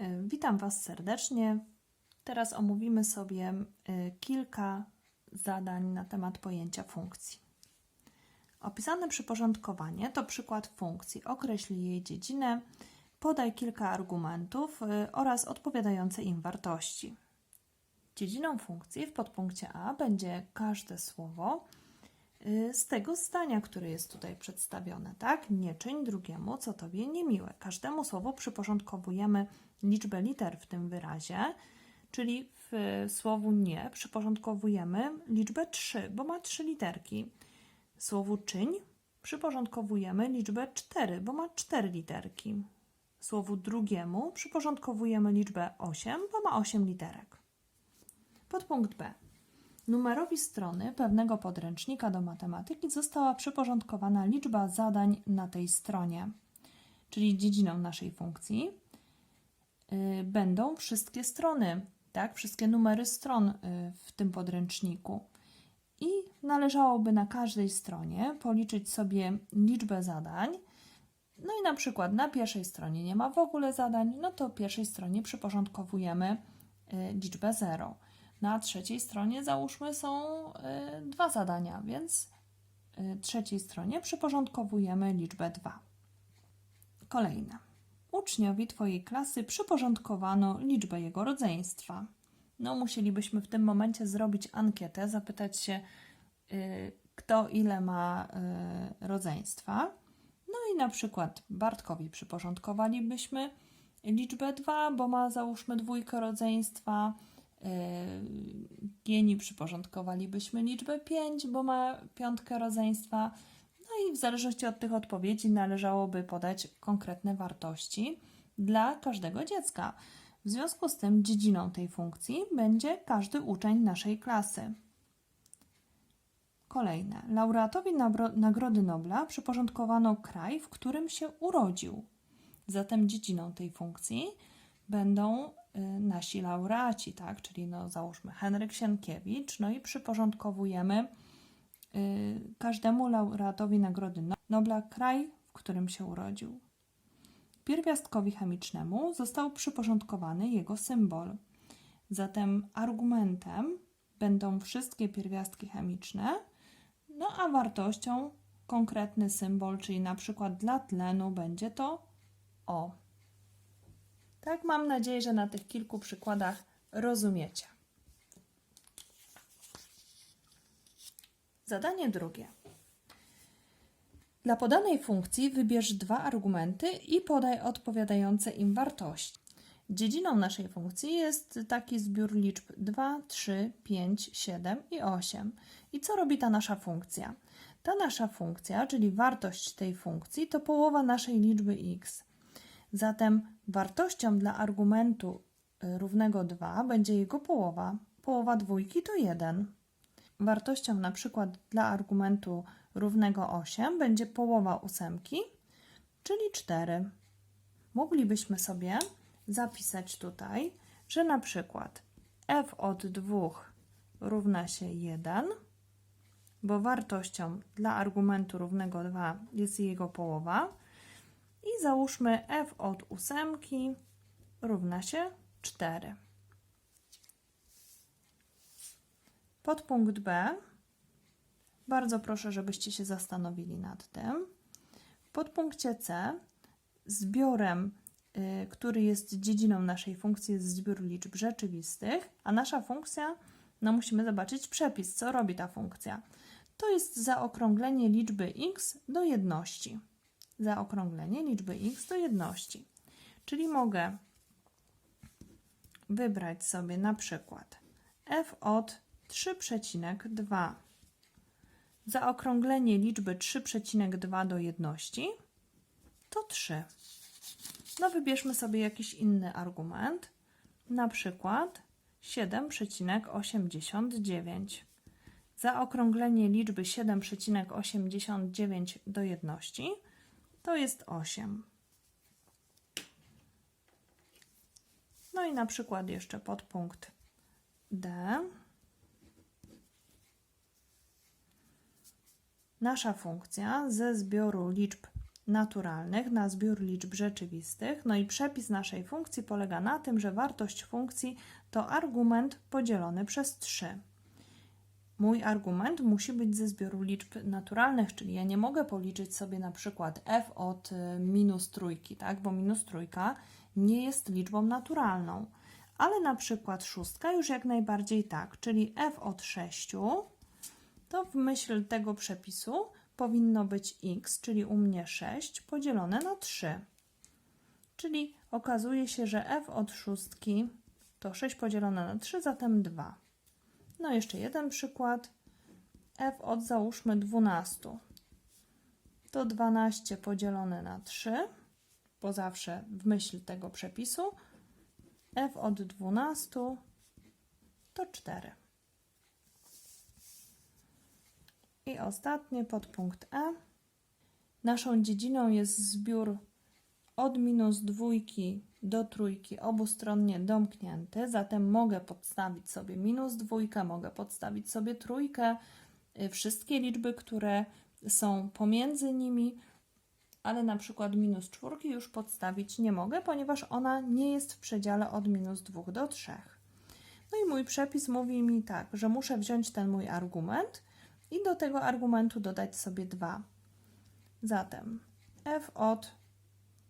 E, Witam Was serdecznie. Teraz omówimy sobie e, kilka zadań na temat pojęcia funkcji. Opisane przyporządkowanie to przykład funkcji. Określ jej dziedzinę, podaj kilka argumentów e, oraz odpowiadające im wartości. Dziedziną funkcji w podpunkcie A będzie każde słowo z tego zdania, które jest tutaj przedstawione, tak? Nie czyń drugiemu, co tobie niemiłe. Każdemu słowu przyporządkowujemy liczbę liter w tym wyrazie, czyli w słowu nie przyporządkowujemy liczbę 3, bo ma 3 literki. Słowu czyń przyporządkowujemy liczbę 4, bo ma 4 literki. Słowu drugiemu przyporządkowujemy liczbę 8, bo ma 8 literek. Podpunkt B. Numerowi strony pewnego podręcznika do matematyki została przyporządkowana liczba zadań na tej stronie, czyli dziedziną naszej funkcji będą wszystkie strony, tak, wszystkie numery stron y, w tym podręczniku. I należałoby na każdej stronie policzyć sobie liczbę zadań. No i na przykład na pierwszej stronie nie ma w ogóle zadań, no to pierwszej stronie przyporządkowujemy y, liczbę 0. Na trzeciej stronie załóżmy są y, dwa zadania, więc y, trzeciej stronie przyporządkowujemy liczbę 2. Kolejne. Uczniowi Twojej klasy przyporządkowano liczbę jego rodzeństwa. No, musielibyśmy w tym momencie zrobić ankietę, zapytać się, y, kto ile ma y, rodzeństwa. No i na przykład Bartkowi przyporządkowalibyśmy liczbę 2, bo ma załóżmy dwójkę rodzeństwa. Gieni przyporządkowalibyśmy liczbę 5, bo ma piątkę rodzeństwa. I w zależności od tych odpowiedzi należałoby podać konkretne wartości dla każdego dziecka. W związku z tym dziedziną tej funkcji będzie każdy uczeń naszej klasy. Kolejne. Laureatowi Nagrody Nobla przyporządkowano kraj, w którym się urodził. Zatem dziedziną tej funkcji będą y, nasi laureaci, tak? Czyli no, załóżmy Henryk Sienkiewicz, no i przyporządkowujemy każdemu laureatowi Nagrody No- Nobla kraj, w którym się urodził. Pierwiastkowi chemicznemu został przyporządkowany jego symbol. Zatem argumentem będą wszystkie pierwiastki chemiczne, no a wartością konkretny symbol, czyli na przykład dla tlenu będzie to O. Tak, mam nadzieję, że na tych kilku przykładach rozumiecie. Zadanie drugie. Dla podanej funkcji wybierz dwa argumenty i podaj odpowiadające im wartości. Dziedziną naszej funkcji jest taki zbiór liczb 2, 3, 5, 7 i 8. I co robi ta nasza funkcja? Ta nasza funkcja, czyli wartość tej funkcji, to połowa naszej liczby x. Zatem wartością dla argumentu y, równego 2 będzie jego połowa. Połowa dwójki to 1. Wartością na przykład dla argumentu równego 8 będzie połowa ósemki, czyli 4. Moglibyśmy sobie zapisać tutaj, że na przykład f od 2 równa się 1, bo wartością dla argumentu równego 2 jest jego połowa. I załóżmy f od ósemki równa się 4. Podpunkt B. Bardzo proszę, żebyście się zastanowili nad tym. W podpunkcie C zbiorem, y, który jest dziedziną naszej funkcji, jest zbiór liczb rzeczywistych, a nasza funkcja, no musimy zobaczyć przepis, co robi ta funkcja. To jest zaokrąglenie liczby x do jedności. Zaokrąglenie liczby x do jedności. Czyli mogę wybrać sobie na przykład f od 3,2 zaokrąglenie liczby 3,2 do jedności to 3. No wybierzmy sobie jakiś inny argument, na przykład 7,89. Zaokrąglenie liczby 7,89 do jedności to jest 8. No i na przykład jeszcze podpunkt D. Nasza funkcja ze zbioru liczb naturalnych na zbiór liczb rzeczywistych. No i przepis naszej funkcji polega na tym, że wartość funkcji to argument podzielony przez 3. Mój argument musi być ze zbioru liczb naturalnych, czyli ja nie mogę policzyć sobie na przykład f od y, minus trójki, tak? bo minus trójka nie jest liczbą naturalną. Ale na przykład szóstka już jak najbardziej tak, czyli f od 6 to w myśl tego przepisu powinno być x, czyli u mnie 6, podzielone na 3. Czyli okazuje się, że f od szóstki to 6 podzielone na 3, zatem 2. No jeszcze jeden przykład. f od załóżmy 12 to 12 podzielone na 3, bo zawsze w myśl tego przepisu f od 12 to 4. I ostatnie podpunkt E. Naszą dziedziną jest zbiór od minus dwójki do trójki obustronnie domknięty, zatem mogę podstawić sobie minus dwójkę, mogę podstawić sobie trójkę, y, wszystkie liczby, które są pomiędzy nimi, ale na przykład minus czwórki już podstawić nie mogę, ponieważ ona nie jest w przedziale od minus 2 do 3. No i mój przepis mówi mi tak, że muszę wziąć ten mój argument i do tego argumentu dodać sobie 2. Zatem f od,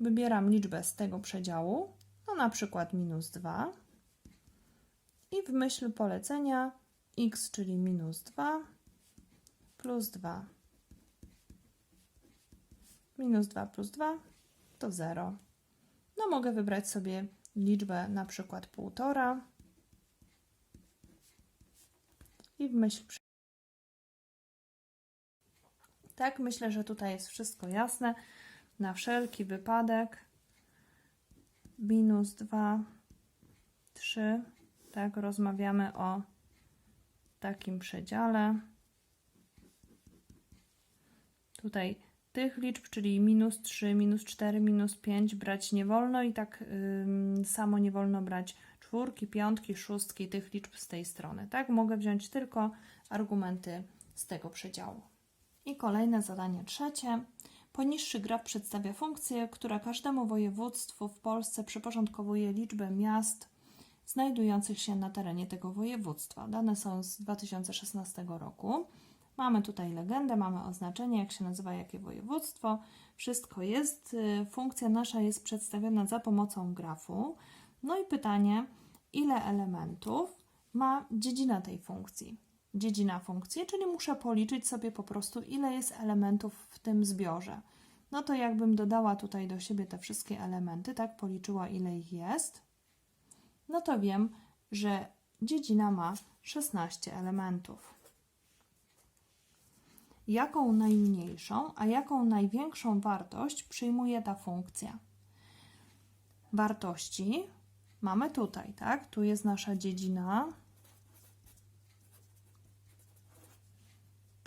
wybieram liczbę z tego przedziału, no na przykład minus 2 i w myśl polecenia x, czyli minus 2 plus 2. Minus 2 plus 2 to 0. No mogę wybrać sobie liczbę na przykład 1,5 i w myśl tak, myślę, że tutaj jest wszystko jasne. Na wszelki wypadek minus 2, 3, tak, rozmawiamy o takim przedziale. Tutaj tych liczb, czyli minus 3, minus 4, minus 5 brać nie wolno i tak samo nie wolno brać czwórki, piątki, szóstki, tych liczb z tej strony. Tak, mogę wziąć tylko argumenty z tego przedziału. I kolejne zadanie trzecie. Poniższy graf przedstawia funkcję, która każdemu województwu w Polsce przyporządkowuje liczbę miast znajdujących się na terenie tego województwa. Dane są z 2016 roku. Mamy tutaj legendę, mamy oznaczenie, jak się nazywa jakie województwo. Wszystko jest. Funkcja nasza jest przedstawiona za pomocą grafu. No i pytanie, ile elementów ma dziedzina tej funkcji? Dziedzina funkcji, czyli muszę policzyć sobie po prostu, ile jest elementów w tym zbiorze. No to jakbym dodała tutaj do siebie te wszystkie elementy, tak, policzyła ile ich jest, no to wiem, że dziedzina ma 16 elementów. Jaką najmniejszą, a jaką największą wartość przyjmuje ta funkcja? Wartości mamy tutaj, tak? Tu jest nasza dziedzina,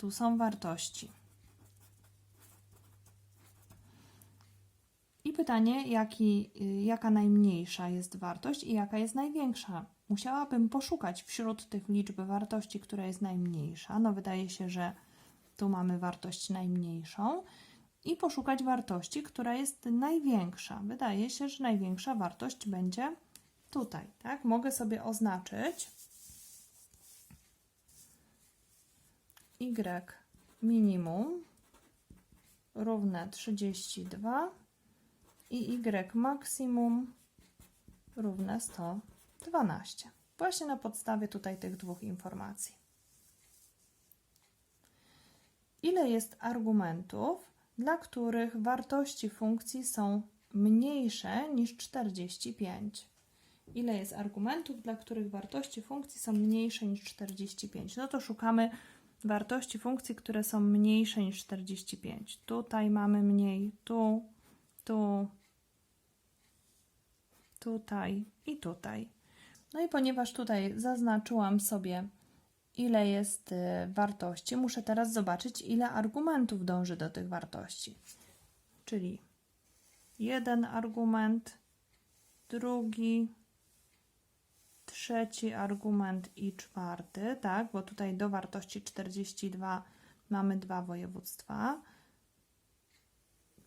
Tu są wartości. I pytanie, jaki, jaka najmniejsza jest wartość i jaka jest największa. Musiałabym poszukać wśród tych liczb wartości, która jest najmniejsza. No wydaje się, że tu mamy wartość najmniejszą i poszukać wartości, która jest największa. Wydaje się, że największa wartość będzie tutaj, tak? Mogę sobie oznaczyć y minimum równe 32 i y maksimum równe 112. Właśnie na podstawie tutaj tych dwóch informacji. Ile jest argumentów, dla których wartości funkcji są mniejsze niż 45? Ile jest argumentów, dla których wartości funkcji są mniejsze niż 45? No to szukamy wartości funkcji, które są mniejsze niż 45. Tutaj mamy mniej, tu, tu, tutaj i tutaj. No i ponieważ tutaj zaznaczyłam sobie, ile jest y, wartości, muszę teraz zobaczyć, ile argumentów dąży do tych wartości. Czyli jeden argument, drugi, trzeci argument i czwarty, tak, bo tutaj do wartości 42 mamy dwa województwa.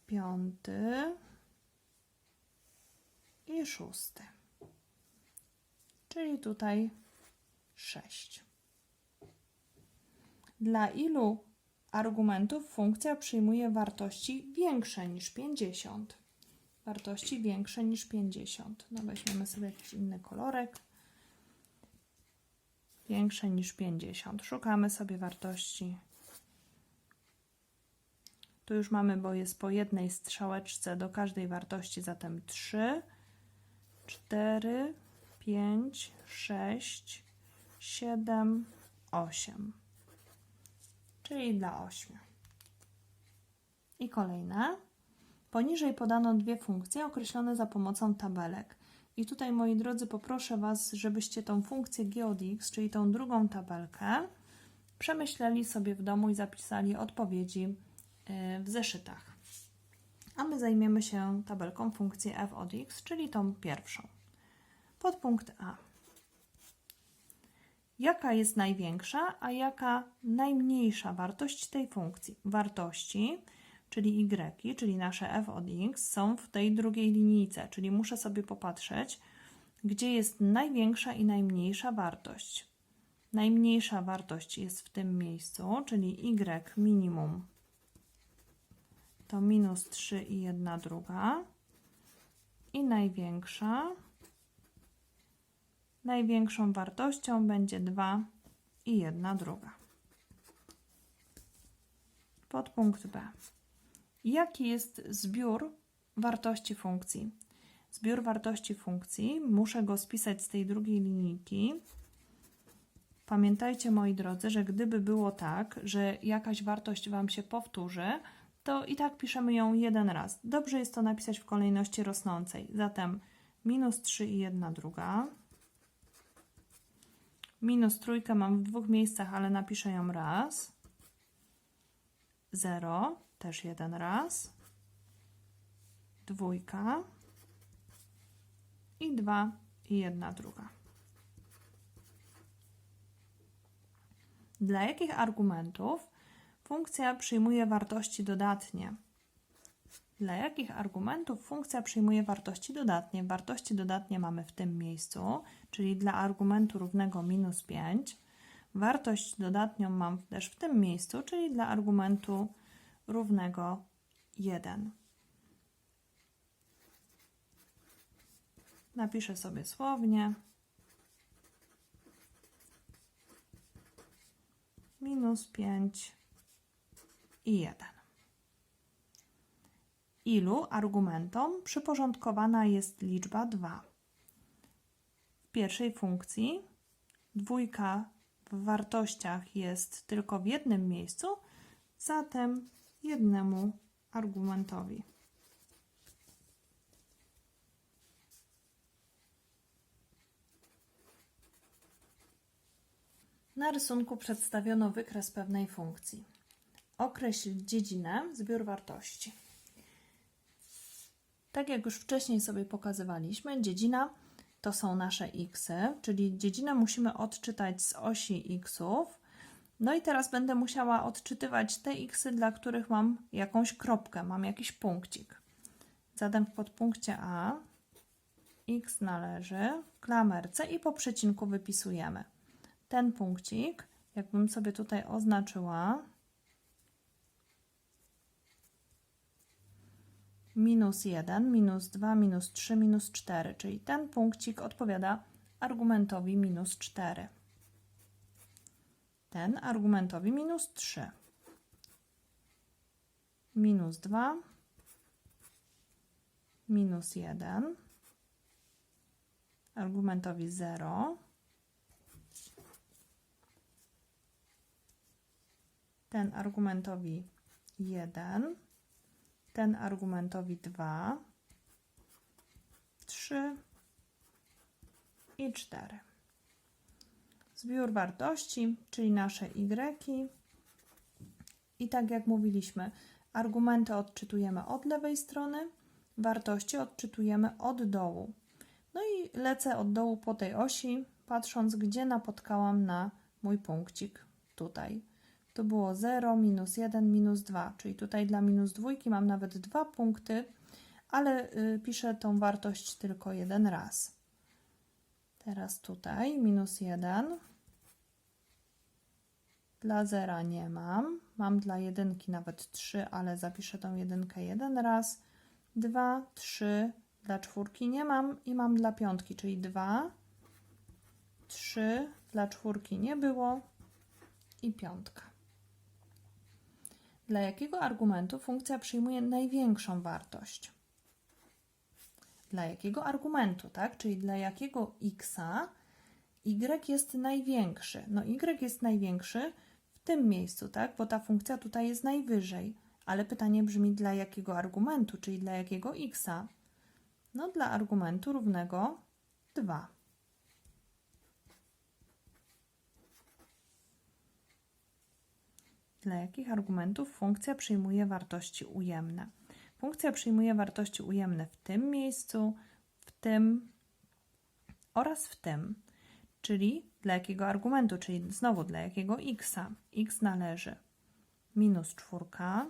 piąty i szósty. Czyli tutaj 6. Dla ilu argumentów funkcja przyjmuje wartości większe niż 50? Wartości większe niż 50. No weźmiemy sobie jakiś inny kolorek. Większe niż 50. Szukamy sobie wartości. Tu już mamy, bo jest po jednej strzałeczce do każdej wartości, zatem 3, 4, 5, 6, 7, 8. Czyli dla 8. I kolejne. Poniżej podano dwie funkcje określone za pomocą tabelek. I tutaj, moi drodzy, poproszę Was, żebyście tą funkcję g od x, czyli tą drugą tabelkę, przemyśleli sobie w domu i zapisali odpowiedzi y, w zeszytach. A my zajmiemy się tabelką funkcji f od x, czyli tą pierwszą. Podpunkt A. Jaka jest największa, a jaka najmniejsza wartość tej funkcji? Wartości, czyli y, czyli nasze f od x, są w tej drugiej linijce, czyli muszę sobie popatrzeć, gdzie jest największa i najmniejsza wartość. Najmniejsza wartość jest w tym miejscu, czyli y minimum to minus 3 i 1 druga. I największa największą wartością będzie 2 i 1 druga. Podpunkt B. Jaki jest zbiór wartości funkcji? Zbiór wartości funkcji, muszę go spisać z tej drugiej linijki. Pamiętajcie, moi drodzy, że gdyby było tak, że jakaś wartość Wam się powtórzy, to i tak piszemy ją jeden raz. Dobrze jest to napisać w kolejności rosnącej. Zatem minus 3 i 1 druga. Minus trójkę mam w dwóch miejscach, ale napiszę ją raz. 0, też jeden raz. Dwójka. I 2 i 1 druga. Dla jakich argumentów funkcja przyjmuje wartości dodatnie? Dla jakich argumentów funkcja przyjmuje wartości dodatnie? Wartości dodatnie mamy w tym miejscu, czyli dla argumentu równego minus 5. Wartość dodatnią mam też w tym miejscu, czyli dla argumentu równego 1. Napiszę sobie słownie. Minus 5 i 1 ilu argumentom przyporządkowana jest liczba 2. W pierwszej funkcji dwójka w wartościach jest tylko w jednym miejscu, zatem jednemu argumentowi. Na rysunku przedstawiono wykres pewnej funkcji. Określ dziedzinę, zbiór wartości. Tak jak już wcześniej sobie pokazywaliśmy, dziedzina to są nasze x, czyli dziedzinę musimy odczytać z osi xów. No i teraz będę musiała odczytywać te x, dla których mam jakąś kropkę, mam jakiś punkcik. Zatem w podpunkcie A x należy klamerce i po przecinku wypisujemy. Ten punkcik, jakbym sobie tutaj oznaczyła, minus 1, minus 2, minus 3, minus 4, czyli ten punkcik odpowiada argumentowi minus 4. Ten argumentowi minus 3. Minus 2, minus 1, argumentowi 0, ten argumentowi 1, ten argumentowi 2, 3 i 4. Zbiór wartości, czyli nasze y. I tak jak mówiliśmy, argumenty odczytujemy od lewej strony, wartości odczytujemy od dołu. No i lecę od dołu po tej osi, patrząc, gdzie napotkałam na mój punkcik tutaj. to było 0, minus 1, minus 2, czyli tutaj dla minus dwójki mam nawet dwa punkty, ale y, piszę tą wartość tylko jeden raz. Teraz tutaj minus 1. Dla zera nie mam. Mam dla jedynki nawet 3, ale zapiszę tą jedynkę jeden raz. 2, 3. Dla czwórki nie mam i mam dla piątki, czyli 2, 3. Dla czwórki nie było i piątka. Dla jakiego argumentu funkcja przyjmuje największą wartość? Dla jakiego argumentu, tak? Czyli dla jakiego x y jest największy? No y jest największy w tym miejscu, tak? Bo ta funkcja tutaj jest najwyżej. Ale pytanie brzmi dla jakiego argumentu, czyli dla jakiego x? No dla argumentu równego 2. Dla jakich argumentów funkcja przyjmuje wartości ujemne? Funkcja przyjmuje wartości ujemne w tym miejscu, w tym oraz w tym. Czyli dla jakiego argumentu, czyli znowu dla jakiego x? x należy minus czwórka,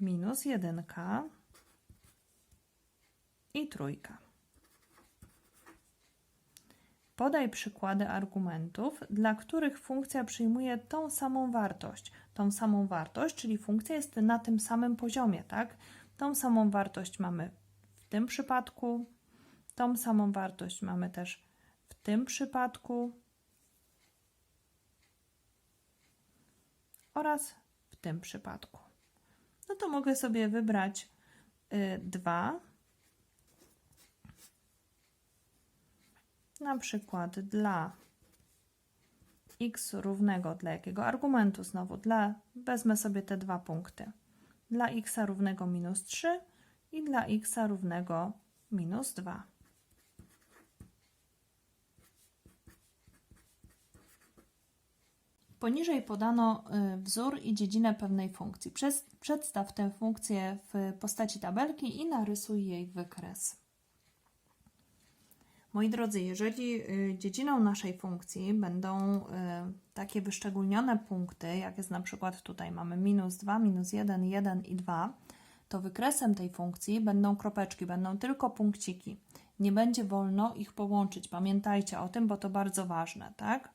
minus jedynka i trójka. Podaj przykłady argumentów, dla których funkcja przyjmuje tą samą wartość. Tą samą wartość, czyli funkcja jest na tym samym poziomie, tak? Tą samą wartość mamy w tym przypadku, tą samą wartość mamy też w tym przypadku oraz w tym przypadku. No to mogę sobie wybrać y, dwa na przykład dla x równego dla jakiego argumentu znowu dla wezmę sobie te dwa punkty dla x równego minus 3 i dla x równego minus 2 Poniżej podano y, wzór i dziedzinę pewnej funkcji. Przedstaw tę funkcję w postaci tabelki i narysuj jej wykres. Moi drodzy, jeżeli y, dziedziną naszej funkcji będą y, takie wyszczególnione punkty, jak jest na przykład tutaj mamy minus 2, minus 1, 1 i 2, to wykresem tej funkcji będą kropeczki, będą tylko punkciki. Nie będzie wolno ich połączyć. Pamiętajcie o tym, bo to bardzo ważne, tak?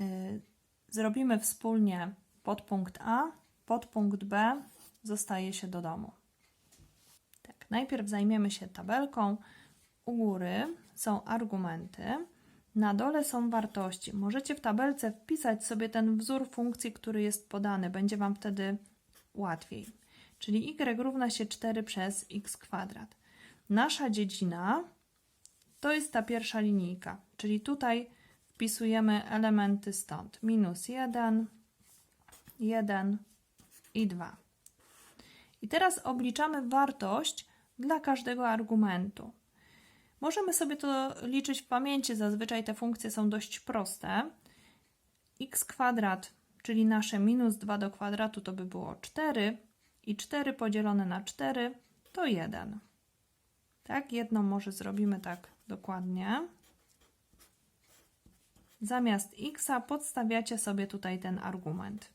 Y, zrobimy wspólnie podpunkt A, podpunkt B zostaje się do domu. Tak, najpierw zajmiemy się tabelką. U góry są argumenty, na dole są wartości. Możecie w tabelce wpisać sobie ten wzór funkcji, który jest podany. Będzie Wam wtedy łatwiej. Czyli y równa się 4 przez x kwadrat. Nasza dziedzina to jest ta pierwsza linijka, czyli tutaj wpisujemy elementy stąd. Minus 1, 1 i 2. I teraz obliczamy wartość dla każdego argumentu. Możemy sobie to liczyć w pamięci, zazwyczaj te funkcje są dość proste. x kwadrat, czyli nasze minus 2 do kwadratu to by było 4 i 4 podzielone na 4 to 1. Tak, jedną może zrobimy tak dokładnie. Zamiast x podstawiacie sobie tutaj ten argument.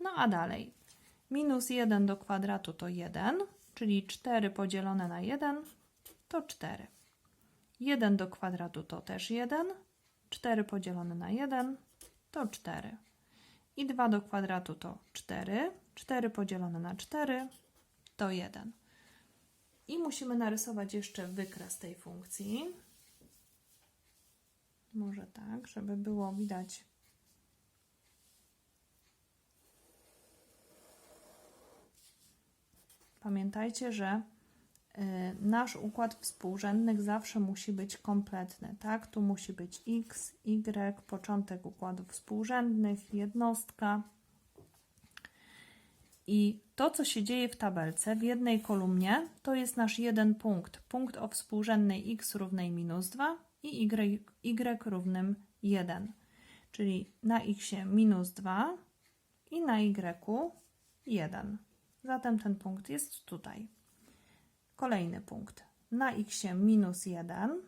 No a dalej Minus 1 do kwadratu to 1, czyli 4 podzielone na 1 to 4. 1 do kwadratu to też 1, 4 podzielone na 1 to 4. I 2 do kwadratu to 4, 4 podzielone na 4 to 1. I musimy narysować jeszcze wykres tej funkcji. Może tak, żeby było widać Pamiętajcie, że y, nasz układ współrzędnych zawsze musi być kompletny, tak? Tu musi być x, y, początek układów współrzędnych, jednostka. I to, co się dzieje w tabelce w jednej kolumnie, to jest nasz jeden punkt. Punkt o współrzędnej x równej minus 2 i y, y równym 1. Czyli na x minus 2 i na y 1. Zatem ten punkt jest tutaj. Kolejny punkt. Na x minus 1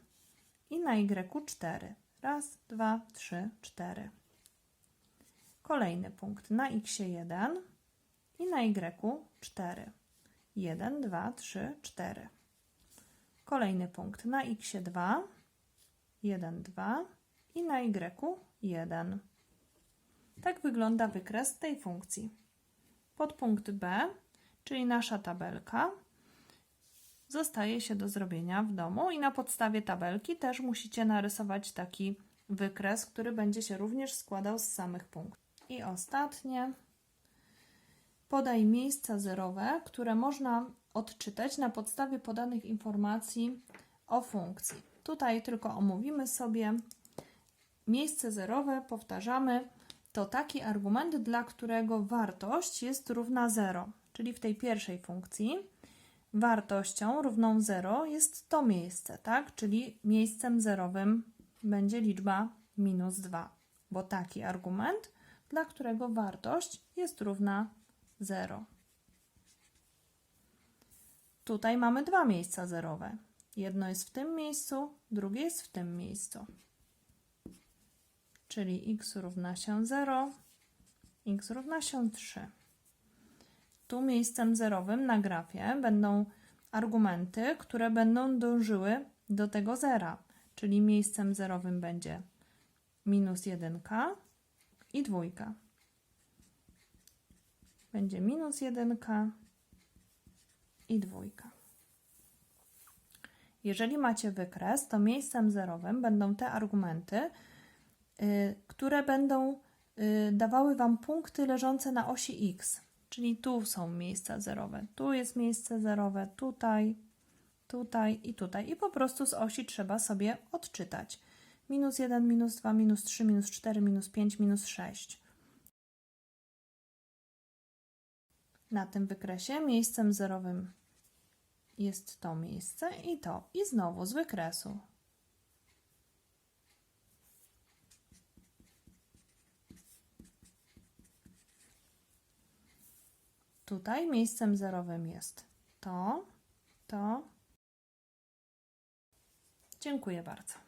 i na y 4. Raz, dwa, trzy, cztery. Kolejny punkt na x 1 i na y 4. 1, 2, 3, 4. Kolejny punkt na x 2, 1, 2 i na y 1. Tak wygląda wykres tej funkcji. Podpunkt B, czyli nasza tabelka, zostaje się do zrobienia w domu i na podstawie tabelki też musicie narysować taki wykres, który będzie się również składał z samych punktów. I ostatnie, podaj miejsca zerowe, które można odczytać na podstawie podanych informacji o funkcji. Tutaj tylko omówimy sobie miejsce zerowe, powtarzamy, to taki argument, dla którego wartość jest równa 0, czyli w tej pierwszej funkcji wartością równą 0 jest to miejsce, tak? Czyli miejscem zerowym będzie liczba minus 2, bo taki argument, dla którego wartość jest równa 0. Tutaj mamy dwa miejsca zerowe. Jedno jest w tym miejscu, drugie jest w tym miejscu. Czyli x równa się 0, x równa się 3. Tu miejscem zerowym na grafie będą argumenty, które będą dążyły do tego zera, czyli miejscem zerowym będzie minus 1 i dwójka. Będzie minus 1 i dwójka. Jeżeli macie wykres, to miejscem zerowym będą te argumenty, y, które będą y, dawały Wam punkty leżące na osi x. Czyli tu są miejsca zerowe. Tu jest miejsce zerowe, tutaj, tutaj i tutaj. I po prostu z osi trzeba sobie odczytać. Minus 1, minus 2, minus 3, minus 4, minus 5, minus 6. Na tym wykresie miejscem zerowym jest to miejsce i to. I znowu z wykresu. Tutaj miejscem zerowym jest to, to. Dziękuję bardzo.